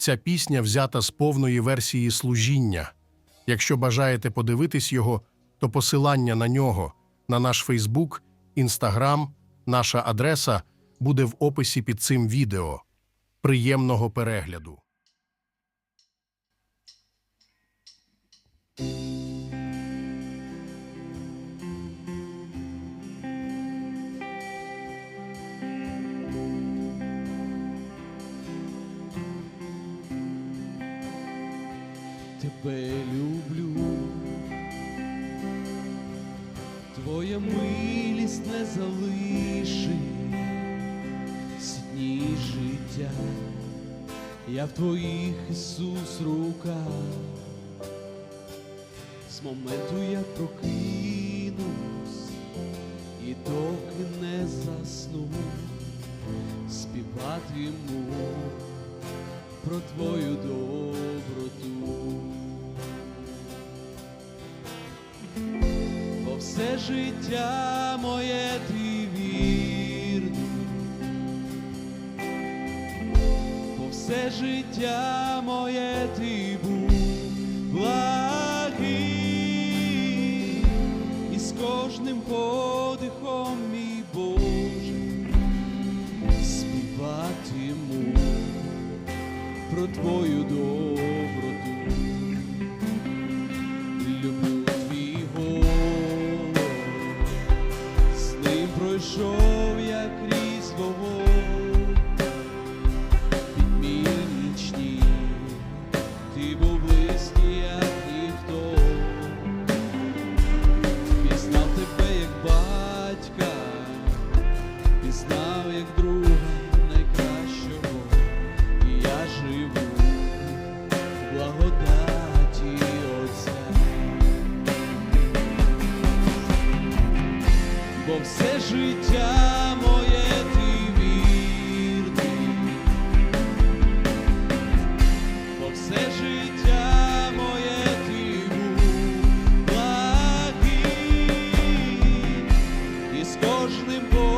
Ця пісня взята з повної версії служіння. Якщо бажаєте подивитись його, то посилання на нього на наш Фейсбук, Інстаграм, наша адреса буде в описі під цим відео. Приємного перегляду! Тебе люблю, Твоя милість не залишить всі дні життя, я в твоїх Ісус руках, з моменту я прокинусь і доки не засну, співатиму про твою доброту. Все життя моє ти вірний, бо все життя моє ти був благий, і з кожним подихом, мій Боже, співатиму про твою доброту. Бо все життя моє ти вірний, все життя моє ти був і з кожним подихом,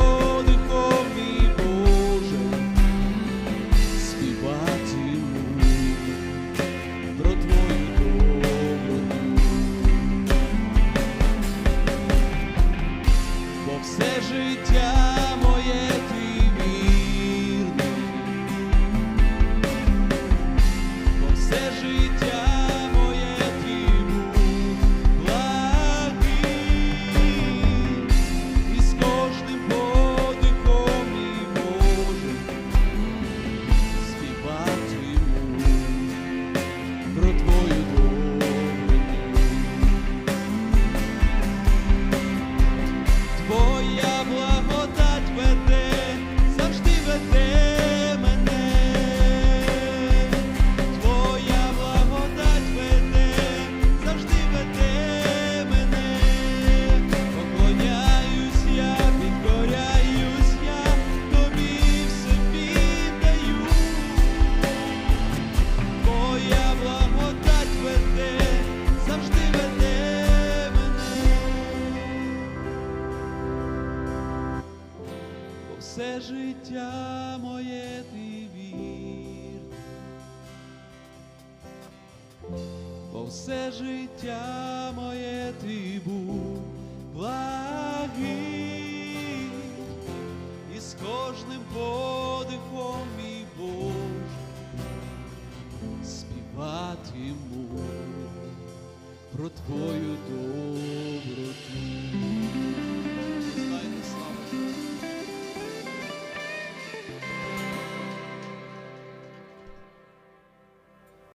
все життя моє ти вірний, бо все життя моє ти був благий, і з кожним подихом, мій Боже, співатиму про твою доброту.